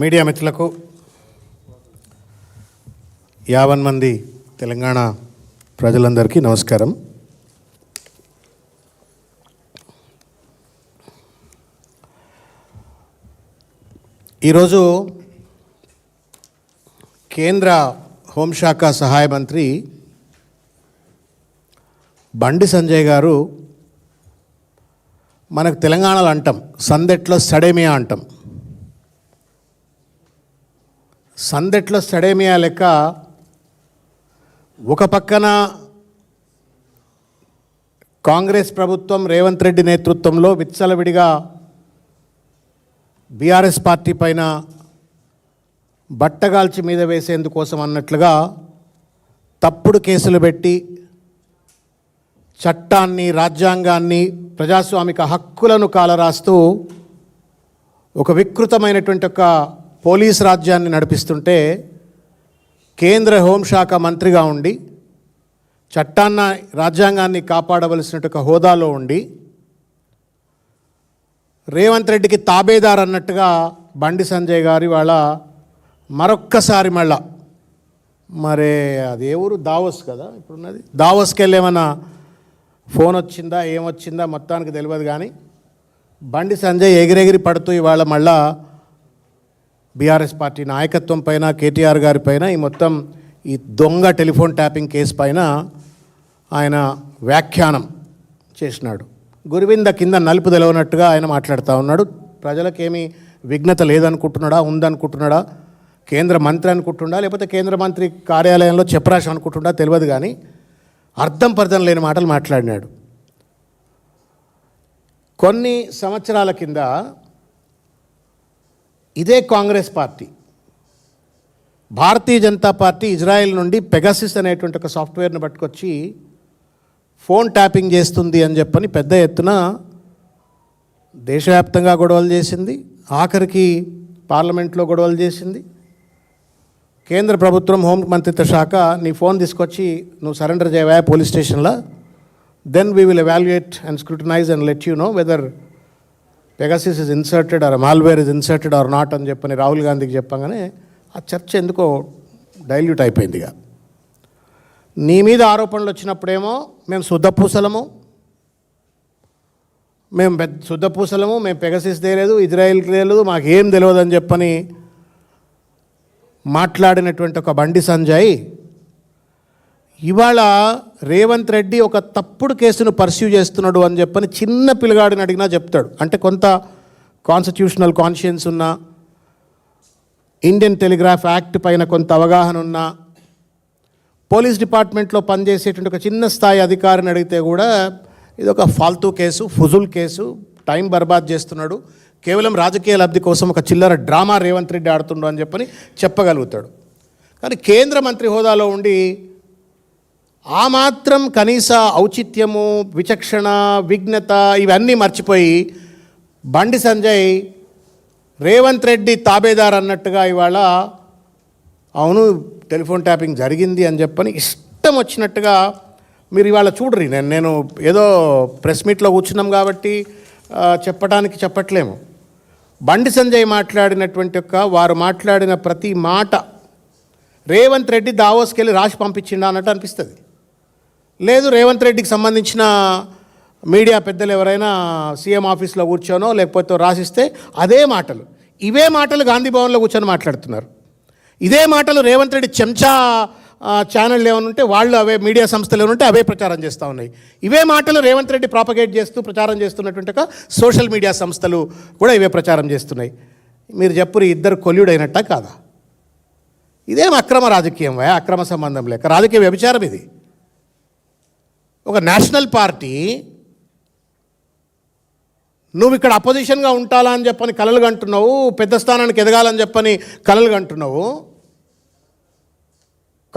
Media మిత్రులకు యావన్ మంది తెలంగాణ ప్రజలందరికీ నమస్కారం. ఈరోజు కేంద్ర హోంశాఖ సహాయ మంత్రి బండి సంజయ్ గారు మనకు తెలంగాణలో అంటాం సందెట్లో సడేమియా అంటాం. సందెట్లో సడేమియా లెక్క ఒక పక్కన కాంగ్రెస్ ప్రభుత్వం రేవంత్ రెడ్డి నేతృత్వంలో విచ్చలవిడిగా బీఆర్ఎస్ పార్టీ పైన బట్టగాల్చి మీద వేసేందుకోసం అన్నట్లుగా తప్పుడు కేసులు పెట్టి చట్టాన్ని రాజ్యాంగాన్ని ప్రజాస్వామిక హక్కులను కాలరాస్తూ ఒక వికృతమైనటువంటి ఒక పోలీస్ రాజ్యాన్ని నడిపిస్తుంటే కేంద్ర హోంశాఖ మంత్రిగా ఉండి చట్టాన్న రాజ్యాంగాన్ని కాపాడవలసినట్టు హోదాలో ఉండి రేవంత్ రెడ్డికి తాబేదార్ అన్నట్టుగా బండి సంజయ్ గారి వాళ్ళ మరొక్కసారి మళ్ళా మరి అది ఏ ఊరు? దావోస్ కదా ఇప్పుడున్నది. దావోస్కి వెళ్ళేమన్నా ఫోన్ వచ్చిందా ఏమొచ్చిందా మొత్తానికి తెలియదు కానీ బండి సంజయ్ ఎగిరెగిరి పడుతూ ఇవాళ మళ్ళా బీఆర్ఎస్ పార్టీ నాయకత్వం పైన కేటీఆర్ గారి పైన ఈ మొత్తం ఈ దొంగ టెలిఫోన్ ట్యాపింగ్ కేసు పైన ఆయన వ్యాఖ్యానం చేసినాడు. గురువింద కింద నలుపు తెలవనట్టుగా ఆయన మాట్లాడుతూ ఉన్నాడు. ప్రజలకేమీ విఘ్నత లేదనుకుంటున్నాడా ఉందనుకుంటున్నాడా కేంద్ర మంత్రి అనుకుంటుండా లేకపోతే కేంద్ర మంత్రి కార్యాలయంలో చెప్పరాశం అనుకుంటుండా తెలియదు కానీ అర్థం పర్థం లేని మాటలు మాట్లాడినాడు. కొన్ని సంవత్సరాల కింద ఇదే Congress party. Bharatiya Janata party Israel నుండి పెగాసిస్ అనేటువంటి ఒక సాఫ్ట్వేర్ను పట్టుకొచ్చి ఫోన్ ట్యాపింగ్ చేస్తుంది అని చెప్పని పెద్ద ఎత్తున దేశవ్యాప్తంగా గొడవలు చేసింది. ఆఖరికి పార్లమెంట్లో గొడవలు చేసింది. కేంద్ర ప్రభుత్వం హోం మంత్రిత్వ శాఖ నీ ఫోన్ తీసుకొచ్చి నువ్వు సరెండర్ చేయవా పోలీస్ స్టేషన్లో? Then we will evaluate and scrutinize and let you know whether Pegasus is inserted or malware is inserted or not అని చెప్పని రాహుల్ గాంధీకి చెప్పగానే ఆ చర్చ ఎందుకో డైల్యూట్ అయిపోయింది ఇక. నీ మీద ఆరోపణలు వచ్చినప్పుడేమో మేము శుద్ధపూసలము మేము పెద్ద శుద్ధపూసలము మేము పెగసిస్ తెలియదు ఇజ్రాయిల్కి తెలియదు మాకేం తెలియదు అని చెప్పని మాట్లాడినటువంటి ఒక బండి సంజయ్ ఇవాళ రేవంత్ రెడ్డి ఒక తప్పుడు కేసును పర్స్యూ చేస్తున్నాడు అని చెప్పని చిన్న పిల్లగాడిని అడిగినా చెప్తాడు. అంటే కొంత కాన్స్టిట్యూషనల్ కాన్షియన్స్ ఉన్న ఇండియన్ టెలిగ్రాఫ్ యాక్ట్ పైన కొంత అవగాహన ఉన్న పోలీస్ డిపార్ట్మెంట్లో పనిచేసేటువంటి ఒక చిన్న స్థాయి అధికారిని అడిగితే కూడా ఇది ఒక ఫాల్తూ కేసు ఫుజుల్ కేసు టైం బర్బాద్ చేస్తున్నాడు. కేవలం రాజకీయ లబ్ధి కోసం ఒక చిల్లర డ్రామా రేవంత్ రెడ్డి ఆడుతుండు అని చెప్పని చెప్పగలుగుతాడు. కానీ కేంద్ర మంత్రి హోదాలో ఉండి ఆ మాత్రం కనీస ఔచిత్యము విచక్షణ విఘ్నత ఇవన్నీ మర్చిపోయి బండి సంజయ్ రేవంత్ రెడ్డి తాబేదార్ అన్నట్టుగా ఇవాళ అవును టెలిఫోన్ ట్యాపింగ్ జరిగింది అని చెప్పని ఇష్టం వచ్చినట్టుగా మీరు ఇవాళ చూడరి. నేను నేను ఏదో ప్రెస్ మీట్లో కూర్చున్నాం కాబట్టి చెప్పడానికి చెప్పట్లేము. బండి సంజయ్ మాట్లాడినటువంటి యొక్క వారు మాట్లాడిన ప్రతి మాట రేవంత్ రెడ్డి దావోస్కి వెళ్ళి రాసి పంపించిండా అన్నట్టు అనిపిస్తుంది. లేదు రేవంత్ రెడ్డికి సంబంధించిన మీడియా పెద్దలు ఎవరైనా సీఎం ఆఫీస్లో కూర్చోనో లేకపోతే రాసిస్తే అదే మాటలు. ఇవే మాటలు గాంధీ భవన్లో కూర్చొని మాట్లాడుతున్నారు. ఇదే మాటలు రేవంత్ రెడ్డి చెంచా ఛానళ్ళు ఏమనుంటే ఉంటే వాళ్ళు అవే మీడియా సంస్థలు ఏమైనా ఉంటే అవే ప్రచారం చేస్తూ ఉన్నాయి. ఇవే మాటలు రేవంత్ రెడ్డి ప్రాపగేట్ చేస్తూ ప్రచారం చేస్తున్నటువంటి ఒక సోషల్ మీడియా సంస్థలు కూడా ఇవే ప్రచారం చేస్తున్నాయి. మీరు చెప్పురు ఇద్దరు కొల్యుడైనట్ట కాదా? ఇదేం అక్రమ రాజకీయం అక్రమ సంబంధం లేక రాజకీయ వ్యభిచారం ఇది. ఒక నేషనల్ పార్టీ నువ్వు ఇక్కడ అపోజిషన్గా ఉంటాలా అని చెప్పని కలలు కంటున్నావు పెద్ద స్థానానికి ఎదగాలని చెప్పని కలలు కంటున్నావు.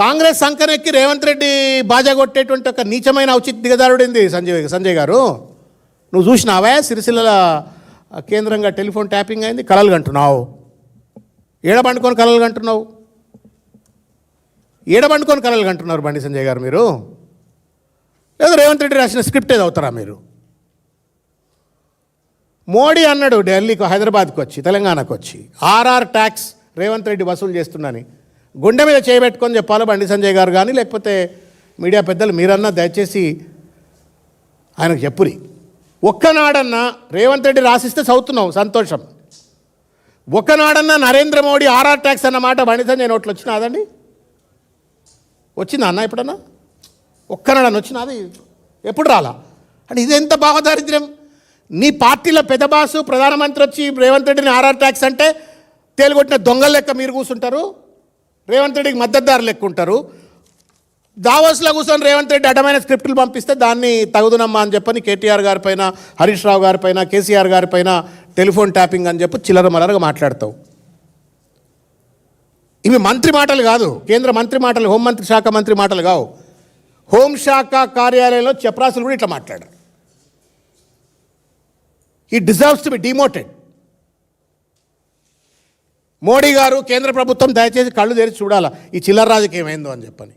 కాంగ్రెస్ సంకనెక్కి రేవంత్ రెడ్డి బాజా కొట్టేటువంటి ఒక నీచమైన ఉచిత దిగదారుడింది సంజయ్ సంజయ్ గారు? నువ్వు చూసినావా? సిరిసిల్ల కేంద్రంగా టెలిఫోన్ ట్యాపింగ్ అయింది కలలు కంటున్నావు. ఏడబండుకొని కలలు కంటున్నావు. ఏడబండుకొని కలలు కంటున్నారు బండి సంజయ్ గారు మీరు? లేదా రేవంత్ రెడ్డి రాసిన స్క్రిప్ట్ ఏది అవుతారా మీరు? మోడీ అన్నాడు ఢిల్లీకి హైదరాబాద్కి వచ్చి తెలంగాణకు వచ్చి ఆర్ఆర్ ట్యాక్స్ రేవంత్ రెడ్డి వసూలు చేస్తున్నాని గుండె మీద చేయబెట్టుకొని చెప్పాలి బండి సంజయ్ గారు కానీ లేకపోతే మీడియా పెద్దలు మీరన్నా దయచేసి ఆయనకు చెప్పురి. ఒక్కనాడన్నా రేవంత్ రెడ్డి రాసిస్తే చదువుతున్నాం సంతోషం. ఒక్కనాడన్నా నరేంద్ర మోడీ ఆర్ఆర్ ట్యాక్స్ అన్నమాట బండి సంజయ్ నోట్లు వచ్చినాదండి వచ్చిందా అన్న ఎప్పుడన్నా? ఒక్కనాడన్న వచ్చినది ఎప్పుడు రాలా? అంటే ఇదెంత భావదారిద్ర్యం నీ పార్టీలో పెద్ద బాసు ప్రధానమంత్రి వచ్చి రేవంత్ రెడ్డిని ఆర్ఆర్ ట్యాక్స్ అంటే తేలిగొట్టిన దొంగల లెక్క మీరు కూర్చుంటారు రేవంత్ రెడ్డికి మద్దతుదారు లెక్క ఉంటారు. దావోస్లో కూర్చొని రేవంత్ రెడ్డి అడ్డమైన స్క్రిప్టులు పంపిస్తే దాన్ని తగుదునమ్మా అని చెప్పని కేటీఆర్ గారి పైన హరీష్ రావు గారి పైన కేసీఆర్ గారి పైన టెలిఫోన్ ట్యాపింగ్ అని చెప్పి చిల్లర మలరగా మాట్లాడతావు. ఇవి మంత్రి మాటలు కాదు కేంద్ర మంత్రి మాటలు హోంమంత్రి శాఖ మంత్రి మాటలు కావు. హోంశాఖ కార్యాలయంలో చెప్రాసులు కూడా ఇట్లా మాట్లాడారు. ఈ deserves to be demoted Modi garu కేంద్ర ప్రభుత్వం దయచేసి కళ్ళు తెరిచి చూడాలా. ఈ చిల్లర రాజకీయం ఏందో అని చెప్పని.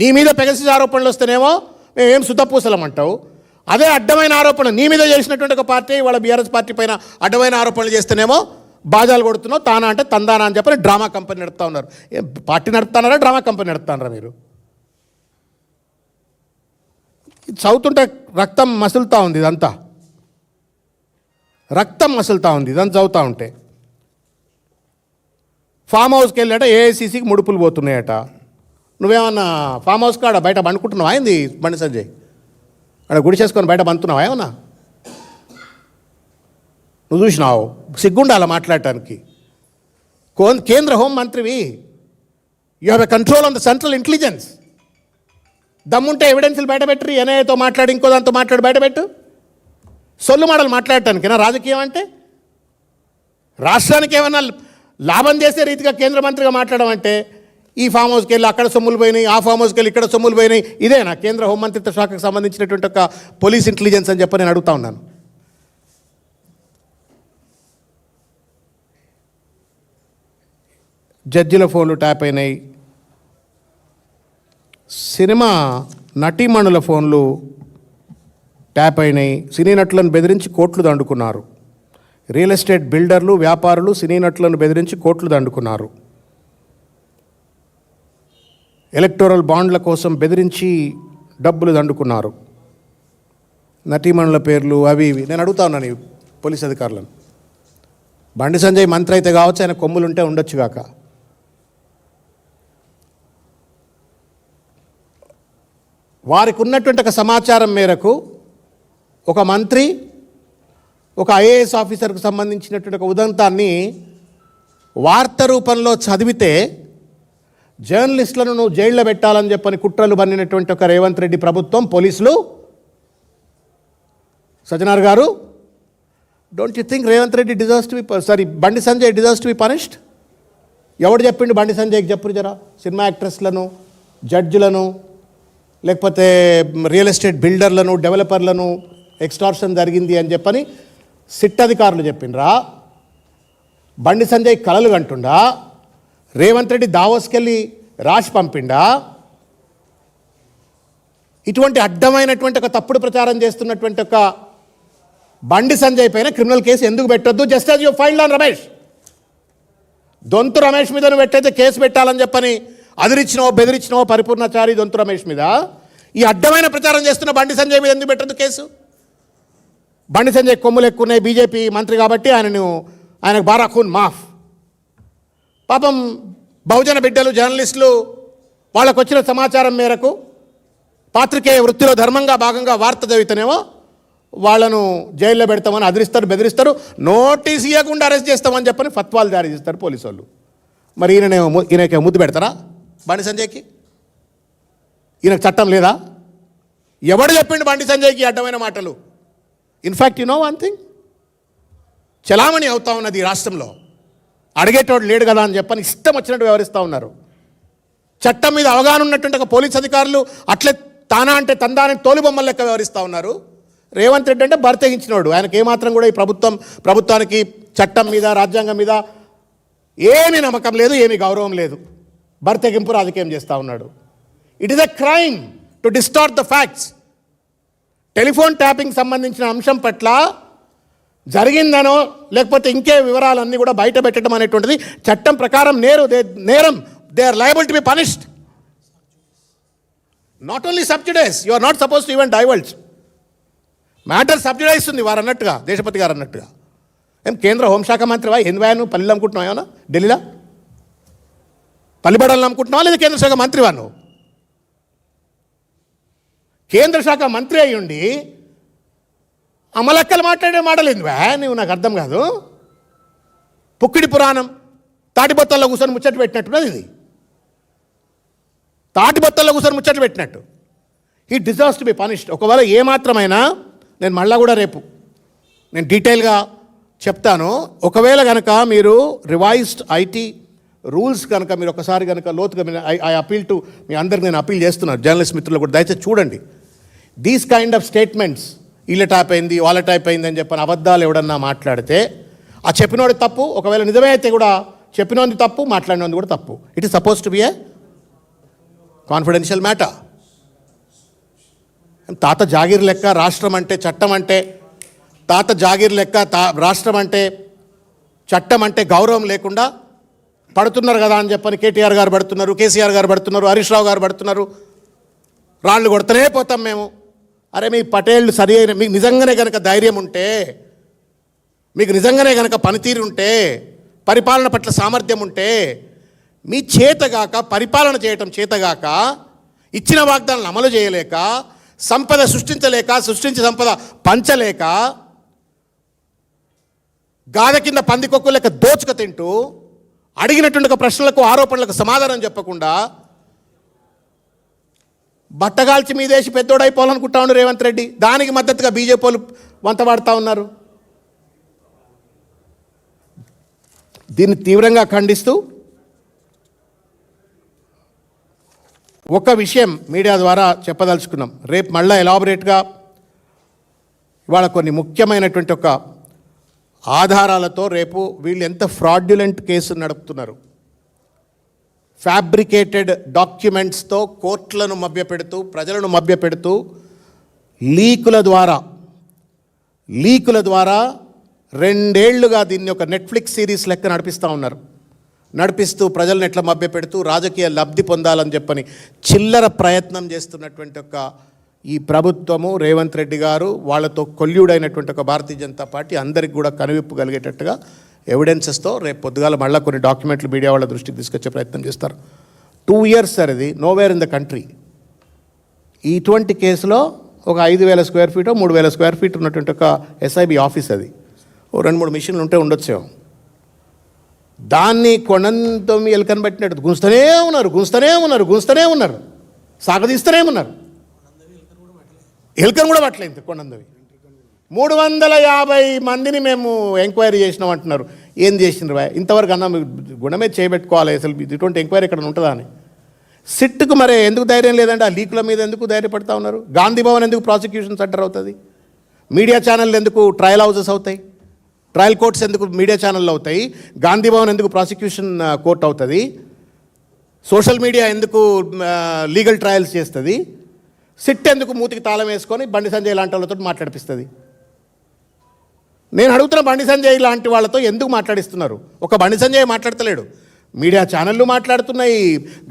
నీ మీద పెగసిస్ ఆరోపణలు వస్తేనేమో మేమేం సుతపూసలం అంటావు అదే అడ్డమైన ఆరోపణ నీ మీద చేసినటువంటి ఒక పార్టీ వాళ్ళ బీఆర్ఎస్ పార్టీ పైన అడ్డమైన ఆరోపణలు చేస్తేనేమో బాజాలు కొడుతున్నావు తానా అంటే తందానా అని చెప్పని డ్రామా కంపెనీ నడుపుతా ఉన్నారు. పార్టీ నడుపుతున్నారా డ్రామా కంపెనీ నడుపుతున్నారా మీరు? చదువుతుంటే రక్తం మసులుతూ ఉంది ఇదంతా. రక్తం మసులుతూ ఉంది ఇదంతా చదువుతూ ఉంటే. ఫామ్ హౌస్కి వెళ్ళాట ఏఐసీసీకి ముడుపులు పోతున్నాయట. నువ్వేమన్నా ఫామ్ హౌస్ కాడ బయట పండుకుంటున్నావా? అయింది బండి సంజయ్? అక్కడ గుడి చేసుకొని బయట పండుతున్నావా ఏమన్నా? నువ్వు చూసినావు? సిగ్గుండాల మాట్లాడటానికి? కో కేంద్ర home మంత్రివి. You have a control on the central intelligence దమ్ముంటే ఎవిడెన్స్లు బయటపెట్టరు ఎన్ఐఏతో మాట్లాడి ఇంకో దాంతో మాట్లాడి బయటపెట్టు సొల్లు మాటలు మాట్లాడటానికేనా రాజకీయం అంటే? రాష్ట్రానికి ఏమన్నా లాభం చేసే రీతిగా కేంద్ర మంత్రిగా మాట్లాడడం అంటే ఈ ఫామ్ హౌస్కి వెళ్ళి అక్కడ సొమ్ములు పోయినాయి ఆ ఫామ్ హౌస్కి వెళ్ళి ఇక్కడ సొమ్ములు పోయినాయి ఇదేనా? కేంద్ర హోంమంత్రిత్వ శాఖకు సంబంధించినటువంటి ఒక పోలీస్ ఇంటెలిజెన్స్ అని చెప్పి నేను అడుగుతా ఉన్నాను. జడ్జిల ఫోన్లు ట్యాప్ అయినాయి సినిమా నటీమణుల ఫోన్లు ట్యాప్ అయినాయి. సినీ నటులను బెదిరించి కోట్లు దండుకున్నారు. రియల్ ఎస్టేట్ బిల్డర్లు వ్యాపారులు సినీ నటులను బెదిరించి కోట్లు దండుకున్నారు. ఎలక్టోరల్ బాండ్ల కోసం బెదిరించి డబ్బులు దండుకున్నారు. నటీమణుల పేర్లు అవి ఇవి. నేను అడుగుతా ఉన్నాను పోలీస్ అధికారులను. బండి సంజయ్ మంత్రి అయితే కావచ్చు ఆయన కొమ్ములు ఉంటే ఉండొచ్చు కాక. వారికి ఉన్నటువంటి ఒక సమాచారం మేరకు ఒక మంత్రి ఒక ఐఏఎస్ ఆఫీసర్కు సంబంధించినటువంటి ఒక ఉదంతాన్ని వార్త రూపంలో చదివితే జర్నలిస్టులను నువ్వు జైల్లో పెట్టాలని చెప్పని కుట్రలు బన్నినటువంటి ఒక రేవంత్ రెడ్డి ప్రభుత్వం పోలీసులు. Sajjanar garu don't you think Revanth Reddy deserves to be sorry Bandi Sanjay deserves to be punished ఎవడు చెప్పిండు బండి సంజయ్కి చెప్పు జరా సినిమా యాక్ట్రెస్లను జడ్జిలను లేకపోతే రియల్ ఎస్టేట్ బిల్డర్లను డెవలపర్లను ఎక్స్టార్షన్ జరిగింది అని చెప్పని సిట్ అధికారులు చెప్పిండ్రా. బండి సంజయ్ కలలు కంటుండా. రేవంత్ రెడ్డి దావోస్కెళ్ళి రాసి పంపిండా. ఇటువంటి అడ్డమైనటువంటి ఒక తప్పుడు ప్రచారం చేస్తున్నటువంటి ఒక బండి సంజయ్ పైన క్రిమినల్ కేసు ఎందుకు పెట్టొద్దు? Just as you filed on Ramesh. Dontu Ramesh మీద నువ్వు పెట్టయితే కేసు పెట్టాలని చెప్పని అదిరిచ్చినవో బెదిరించినవో పరిపూర్ణచారి దొంతు రమేష్ మీద. ఈ అడ్డమైన ప్రచారం చేస్తున్న బండి సంజయ్ మీద ఎందుకు పెట్టదు కేసు? బండి సంజయ్ కొమ్ములు ఎక్కువ ఉన్నాయి బీజేపీ మంత్రి కాబట్టి ఆయనను ఆయనకు బారా ఖూన్ మాఫ్. పాపం బహుజన బిడ్డలు జర్నలిస్టులు వాళ్ళకు వచ్చిన సమాచారం మేరకు పాత్రికేయ వృత్తిలో ధర్మంగా భాగంగా వార్త చదివితేనేమో వాళ్ళను జైల్లో పెడతామని అదిరిస్తారు బెదిరిస్తారు. నోటీస్ ఇవ్వకుండా అరెస్ట్ చేస్తామని చెప్పని ఫత్వాలు జారీ చేస్తారు పోలీసు వాళ్ళు. మరి ఈయననే ఈయనకే ముద్దు పెడతారా బండి సంజయ్కి? ఈయనకు చట్టం లేదా? ఎవడు చెప్పిండు బండి సంజయ్కి అడ్డమైన మాటలు? In fact you know one thing చలామణి అవుతా ఉన్నది ఈ రాష్ట్రంలో. అడిగేటోడు లేడు కదా అని చెప్పని ఇష్టం వచ్చినట్టు వ్యవహరిస్తూ ఉన్నారు. చట్టం మీద అవగాహన ఉన్నటువంటి ఒక పోలీస్ అధికారులు అట్లే తానా అంటే తందాని తోలుబొమ్మల లెక్క వ్యవహరిస్తూ ఉన్నారు. రేవంత్ రెడ్డి అంటే భర్తగించినోడు ఆయనకి ఏమాత్రం కూడా ఈ ప్రభుత్వం ప్రభుత్వానికి చట్టం మీద రాజ్యాంగం మీద ఏమీ నమ్మకం లేదు ఏమీ గౌరవం లేదు. భర్తగింపు రాజకీయం చేస్తూ ఉన్నాడు. It is a crime to distort the facts telephone tapping సంబంధించిన అంశం పట్ల జరిగిందనో లేకపోతే ఇంకే వివరాలన్నీ కూడా బయట పెట్టడం అనేటువంటిది చట్టం ప్రకారం నేరు దే నేరం. They are liable to be punished not only subsidize you are not suppose to even divulge matter subsidize ఉంది వారు అన్నట్టుగా దేశపతి గారు అన్నట్టుగా. ఏం కేంద్ర హోంశాఖ మంత్రివా? ఎందువా నువ్వు? పల్లెలు అమ్ముకుంటున్నావా ఏమన్నా? ఢిల్లీలో? పల్లిబడలు అమ్ముకుంటున్నావా లేదా కేంద్ర శాఖ మంత్రివా నువ్వు? కేంద్ర శాఖ మంత్రి అయి ఉండి అమలక్కలు మాట్లాడే మాటలేదు ఎందువా నువ్వు నాకు అర్థం కాదు. పుక్కిడి పురాణం తాటిబొత్తల్లో కూర్చొని ముచ్చట్లు పెట్టినట్టున్నది ఇది. తాటిబొత్తల్లో కూర్చొని ముచ్చట్లు పెట్టినట్టు. ఈ డిజర్వ్స్ టు బి పనిష్డ్ ఒకవేళ ఏమాత్రమైనా నేను మళ్ళా కూడా రేపు నేను డీటెయిల్గా చెప్తాను. ఒకవేళ కనుక మీరు రివైజ్డ్ ఐటీ రూల్స్ కనుక మీరు ఒకసారి కనుక లోతుగా ఐ ఐ అపీల్ టు మీ అందరికి నేను అపీల్ చేస్తున్నాను జర్నలిస్ట్ మిత్రులు కూడా దయచేసి చూడండి. దీస్ కైండ్ ఆఫ్ స్టేట్మెంట్స్ ఇల్లు టైప్ అయింది వాళ్ళ టైప్ అయింది అని చెప్పని అబద్ధాలు ఎవడన్నా మాట్లాడితే ఆ చెప్పినోడి తప్పు. ఒకవేళ నిజమే అయితే కూడా చెప్పినోంది తప్పు మాట్లాడినోంది కూడా తప్పు. It is suppose to be a confidential matter తాత జాగీర్ లెక్క రాష్ట్రం అంటే చట్టం అంటే తాత జాగీర్ లెక్క తా రాష్ట్రం అంటే చట్టం అంటే గౌరవం లేకుండా పడుతున్నారు కదా అని చెప్పని కేటీఆర్ గారు పడుతున్నారు కేసీఆర్ గారు పడుతున్నారు హరీష్ రావు గారు పడుతున్నారు. రాళ్ళు కొడుతూనే పోతాం మేము. అరే మీ పటేళ్ళు సరి అయిన మీకు నిజంగానే కనుక ధైర్యం ఉంటే మీకు నిజంగానే కనుక పనితీరు ఉంటే పరిపాలన పట్ల సామర్థ్యం ఉంటే మీ చేతగాక పరిపాలన చేయటం చేతగాక ఇచ్చిన వాగ్దానాలను అమలు చేయలేక సంపద సృష్టించలేక సృష్టించి సంపద పంచలేక గాథ కింద పందికొక్కు లెక్క దోచుక తింటూ అడిగినటువంటి ప్రశ్నలకు ఆరోపణలకు సమాధానం చెప్పకుండా బట్టగాల్చి మీదేసి పెద్దోడైపోవాలనుకుంటా ఉన్నారు రేవంత్ రెడ్డి. దానికి మద్దతుగా బీజేపీ వాళ్ళు వంత వాడుతూ ఉన్నారు. దీన్ని తీవ్రంగా ఖండిస్తూ ఒక విషయం మీడియా ద్వారా చెప్పదలుచుకున్నాం. రేపు మళ్ళీ ఎలాబరేట్గా ఇవాళ కొన్ని ముఖ్యమైనటువంటి ఒక ఆధారాలతో రేపు వీళ్ళు ఎంత ఫ్రాడ్యులెంట్ కేసు నడుపుతున్నారు. ఫ్యాబ్రికేటెడ్ డాక్యుమెంట్స్తో కోర్టులను మభ్యపెడుతూ ప్రజలను మభ్యపెడుతూ లీకుల ద్వారా లీకుల ద్వారా రెండేళ్ళుగా దీన్ని ఒక నెట్ఫ్లిక్స్ సిరీస్ లెక్క నడిపిస్తూ ఉన్నారు. నడిపిస్తూ ప్రజలను ఎట్లా మభ్యపెడుతూ రాజకీయ లబ్ధి పొందాలని చెప్పని చిల్లర ప్రయత్నం చేస్తున్నటువంటి ఒక ఈ ప్రభుత్వము రేవంత్ రెడ్డి గారు వాళ్ళతో కొల్యుడైనటువంటి ఒక భారతీయ జనతా పార్టీ అందరికి కూడా కనువిప్పు కలిగేటట్టుగా ఎవిడెన్సెస్తో రేపు పొద్దుగాల మళ్ళీ కొన్ని డాక్యుమెంట్లు మీడియా వాళ్ళ దృష్టికి తీసుకొచ్చే ప్రయత్నం చేస్తారు. టూ ఇయర్స్ సార్ ఇది నోవేర్ ఇన్ ద కంట్రీ ఇటువంటి కేసులో ఒక ఐదు వేల స్క్వేర్ ఫీట్ మూడు వేల స్క్వేర్ ఫీట్ ఉన్నటువంటి ఒక ఎస్ఐబి ఆఫీస్ అది. ఓ రెండు మూడు మిషన్లు ఉంటే ఉండొచ్చేమో. దాన్ని కొనంతో ఎలుకని పెట్టినట్టు గుంస్తూనే ఉన్నారు గుంస్తూనే ఉన్నారు గుంస్తూనే ఉన్నారు. సాగదీస్తూనే ఉన్నారు. ఎలుకను కూడా పట్టలేదు. కొండందవి మూడు వందల యాభై మందిని మేము ఎంక్వైరీ చేసినాం అంటున్నారు ఏం చేసినారు ఇంతవరకు అన్న గుణమే చేయబెట్టుకోవాలి అసలు ఇటువంటి ఎంక్వైరీ ఇక్కడ ఉంటుందా అని. సిట్కు మరి ఎందుకు ధైర్యం లేదంటే ఆ లీకుల మీద ఎందుకు ధైర్యపడతా ఉన్నారు? గాంధీ భవన్ ఎందుకు ప్రాసిక్యూషన్ సెంటర్ అవుతుంది? మీడియా ఛానల్ ఎందుకు ట్రయల్ హౌసెస్ అవుతాయి? ట్రయల్ కోర్ట్స్ ఎందుకు మీడియా ఛానళ్ళు అవుతాయి? గాంధీ భవన్ ఎందుకు ప్రాసిక్యూషన్ కోర్ట్ అవుతుంది? సోషల్ మీడియా ఎందుకు లీగల్ ట్రయల్స్ చేస్తుంది? సిట్ ఎందుకు మూతికి తాళం వేసుకొని బండి సంజయ్ లాంటి వాళ్ళతో మాట్లాడిపిస్తుంది? నేను అడుగుతున్న బండి సంజయ్ లాంటి వాళ్ళతో ఎందుకు మాట్లాడిస్తున్నారు? ఒక బండి సంజయ్ మాట్లాడతలేడు. మీడియా ఛానళ్ళు మాట్లాడుతున్నాయి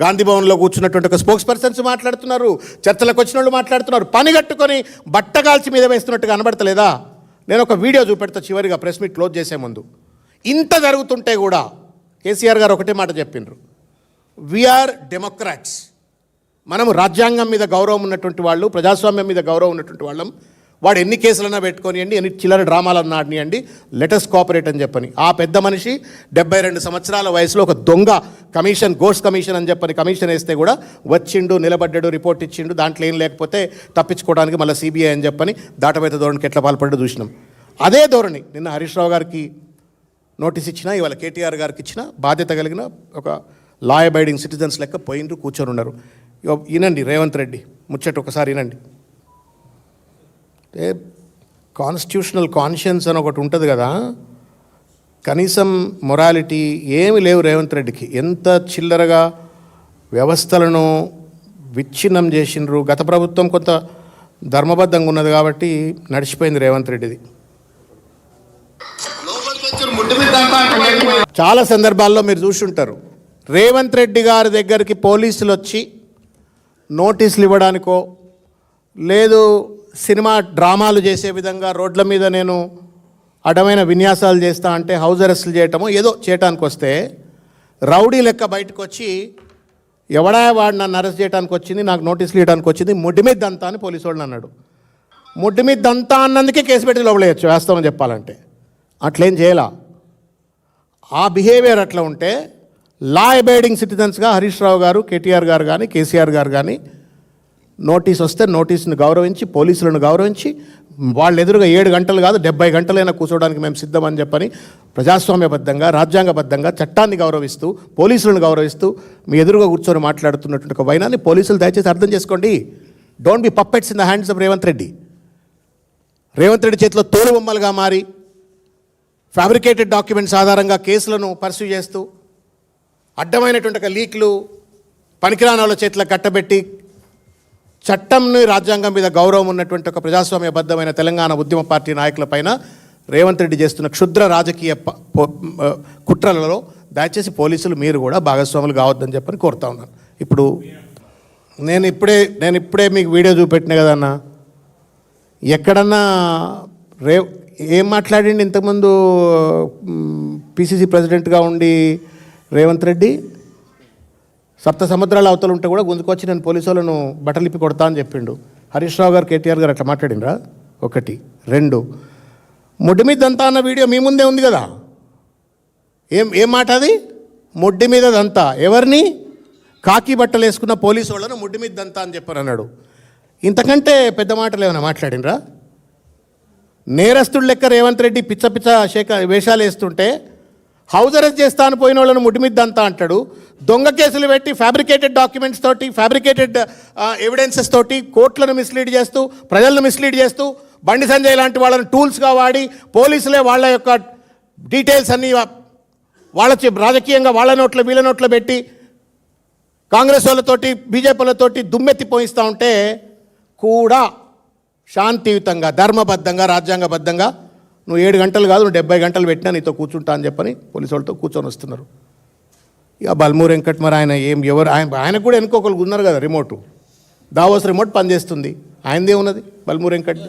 గాంధీ భవన్లో కూర్చున్నటువంటి ఒక స్పోక్స్ పర్సన్స్ మాట్లాడుతున్నారు చర్చలకు వచ్చిన వాళ్ళు మాట్లాడుతున్నారు. పని కట్టుకొని బట్టగాల్చి మీద వేస్తున్నట్టు కనబడతలేదా? నేను ఒక వీడియో చూపెడతా చివరిగా ప్రెస్ మీట్ క్లోజ్ చేసే ముందు. ఇంత జరుగుతుంటే కూడా కేసీఆర్ గారు ఒకటే మాట చెప్పిండ్రు. వీఆర్ డెమోక్రాట్స్ మనం రాజ్యాంగం మీద గౌరవం ఉన్నటువంటి వాళ్ళు ప్రజాస్వామ్యం మీద గౌరవం ఉన్నటువంటి వాళ్ళం వాడు ఎన్ని కేసులన్నా పెట్టుకోనియండి ఎన్ని చిల్లర డ్రామాలన్నా ఆడినియండి లెటర్స్ కోఆపరేట్ అని చెప్పని. ఆ పెద్ద మనిషి డెబ్బై రెండు సంవత్సరాల వయసులో ఒక దొంగ కమిషన్ గోస్ట్ కమిషన్ అని చెప్పని కమిషన్ వేస్తే కూడా వచ్చిండు నిలబడ్డాడు రిపోర్ట్ ఇచ్చిండు దాంట్లో ఏం లేకపోతే తప్పించుకోవడానికి మళ్ళీ సిబిఐ అని చెప్పని దాటవేత ధోరణికి ఎట్లా పాల్పడ్డు చూసినాం. అదే ధోరణి నిన్న హరీష్ రావు గారికి నోటీస్ ఇచ్చినా ఇవాళ కేటీఆర్ గారికి ఇచ్చిన బాధ్యత కలిగిన ఒక లా అబైడింగ్ సిటిజన్స్ లెక్క పోయిండ్రు కూర్చొని ఉన్నారు ఇగో వినండి రేవంత్ రెడ్డి ముచ్చట ఒకసారి వినండి అంటే కాన్స్టిట్యూషనల్ కాన్షియన్స్ అని ఒకటి ఉంటుంది కదా కనీసం మొరాలిటీ ఏమి లేవు రేవంత్ రెడ్డికి. ఎంత చిల్లరగా వ్యవస్థలను విచ్ఛిన్నం చేసిండ్రు. గత ప్రభుత్వం కొంత ధర్మబద్ధంగా ఉన్నది కాబట్టి నడిచిపోయింది రేవంత్ రెడ్డిది. చాలా సందర్భాల్లో మీరు చూసుంటారు. రేవంత్ రెడ్డి గారి దగ్గరికి పోలీసులు వచ్చి నోటీసులు ఇవ్వడానికో లేదు సినిమా డ్రామాలు చేసే విధంగా రోడ్ల మీద నేను అడమైన విన్యాసాలు చేస్తా అంటే హౌస్ అరెస్టులు చేయటము ఏదో చేయటానికి వస్తే రౌడీ లెక్క బయటకు వచ్చి ఎవడా వాడు నన్ను అరెస్ట్ చేయడానికి వచ్చింది నాకు నోటీసులు ఇవ్వడానికి వచ్చింది ముడ్డి మీద దంతా అని పోలీసు వాళ్ళు అన్నాడు. ముడ్డి మీద దంతా అన్నందుకే కేసు పెట్టి లోపలేయచ్చు వాస్తవం చెప్పాలంటే. అట్లేం చేయాల. ఆ బిహేవియర్ అట్లా ఉంటే లా అబైడింగ్ సిటిజన్స్గా హరీష్ రావు గారు కేటీఆర్ గారు కానీ కేసీఆర్ గారు కానీ నోటీస్ వస్తే నోటీస్ని గౌరవించి పోలీసులను గౌరవించి వాళ్ళ ఎదురుగా ఏడు గంటలు కాదు డెబ్బై గంటలైనా కూర్చోవడానికి మేము సిద్ధమని చెప్పని ప్రజాస్వామ్యబద్ధంగా రాజ్యాంగబద్ధంగా చట్టాన్ని గౌరవిస్తూ పోలీసులను గౌరవిస్తూ మీ ఎదురుగా కూర్చొని మాట్లాడుతున్నటువంటి ఒక వైనాన్ని పోలీసులు దయచేసి అర్థం చేసుకోండి. Don't be puppets in the hands of Revanth Reddy. Revanth Reddy చేతిలో తోలు బొమ్మలుగా మారి ఫ్యాబ్రికేటెడ్ డాక్యుమెంట్స్ ఆధారంగా కేసులను పర్సూ చేస్తూ అడ్డమైనటువంటి ఒక లీక్లు పనికిరాని వాళ్ళ చేతిలో కట్టబెట్టి చట్టంని రాజ్యాంగం మీద గౌరవం ఉన్నటువంటి ఒక ప్రజాస్వామ్యబద్ధమైన తెలంగాణ ఉద్యమ పార్టీ నాయకులపైన రేవంత్ రెడ్డి చేస్తున్న క్షుద్ర రాజకీయ కుట్రలలో దయచేసి పోలీసులు మీరు కూడా భాగస్వాములు కావద్దని చెప్పని కోరుతా ఉన్నాను. ఇప్పుడు నేను ఇప్పుడే నేను ఇప్పుడే మీకు వీడియో చూపెట్టిన కదన్న ఎక్కడన్నా రే ఏం మాట్లాడండి ఇంతకుముందు పిసిసి ప్రెసిడెంట్గా ఉండి రేవంత్ రెడ్డి? సప్త సముద్రాల అవతల ఉంటే కూడా గుంజుకొచ్చి నేను పోలీసు వాళ్ళను బట్టలిప్పి కొడతా అని చెప్పిండు. హరీష్ రావు గారు కేటీఆర్ గారు అట్లా మాట్లాడినరా ఒకటి. రెండు. ముడ్డి మీద దంతా అన్న వీడియో మీ ముందే ఉంది కదా? ఏం ఏం మాట అది? ముడ్డి మీద దంతా. ఎవరిని? కాకి బట్టలు వేసుకున్న పోలీసు వాళ్ళను ముడ్డి మీద దంతా అని చెప్పారు అన్నాడు ఇంతకంటే పెద్ద మాటలు ఏమైనా మాట్లాడినరా నేరస్తుడు లెక్క రేవంత్ రెడ్డి పిచ్చ పిచ్చ శేఖ వేషాలు వేస్తుంటే హౌస్ అరెస్ట్ చేస్తాను పోయిన వాళ్ళని ముడిమిద్దంతా అంటాడు. దొంగ కేసులు పెట్టి ఫ్యాబ్రికేటెడ్ డాక్యుమెంట్స్ తోటి ఫ్యాబ్రికేటెడ్ ఎవిడెన్సెస్ తోటి కోర్టులను మిస్లీడ్ చేస్తూ ప్రజలను మిస్లీడ్ చేస్తూ బండి సంజయ్ లాంటి వాళ్ళని టూల్స్గా వాడి పోలీసులే వాళ్ళ యొక్క డీటెయిల్స్ అన్నీ వాళ్ళ రాజకీయంగా వాళ్ళ నోట్లో వీళ్ళ నోట్లో పెట్టి కాంగ్రెస్ వాళ్ళతోటి బీజేపీలతోటి దుమ్మెత్తి పోయిస్తూ ఉంటే కూడా శాంతియుతంగా ధర్మబద్ధంగా రాజ్యాంగబద్ధంగా నువ్వు ఏడు గంటలు కాదు నువ్వు డెబ్బై గంటలు పెట్టినా నీతో కూర్చుంటా అని చెప్పని పోలీసు వాళ్ళతో కూర్చొని వస్తున్నారు. ఇక బల్మూర్ వెంకట్ మరి ఆయన ఏం ఎవరు ఆయన ఆయనకు కూడా వెనుక ఒకరికి ఉన్నారు కదా రిమోటు దావోస్ రిమోట్ పనిచేస్తుంది. ఆయనదే ఉన్నది బల్మూర్ వెంకట్.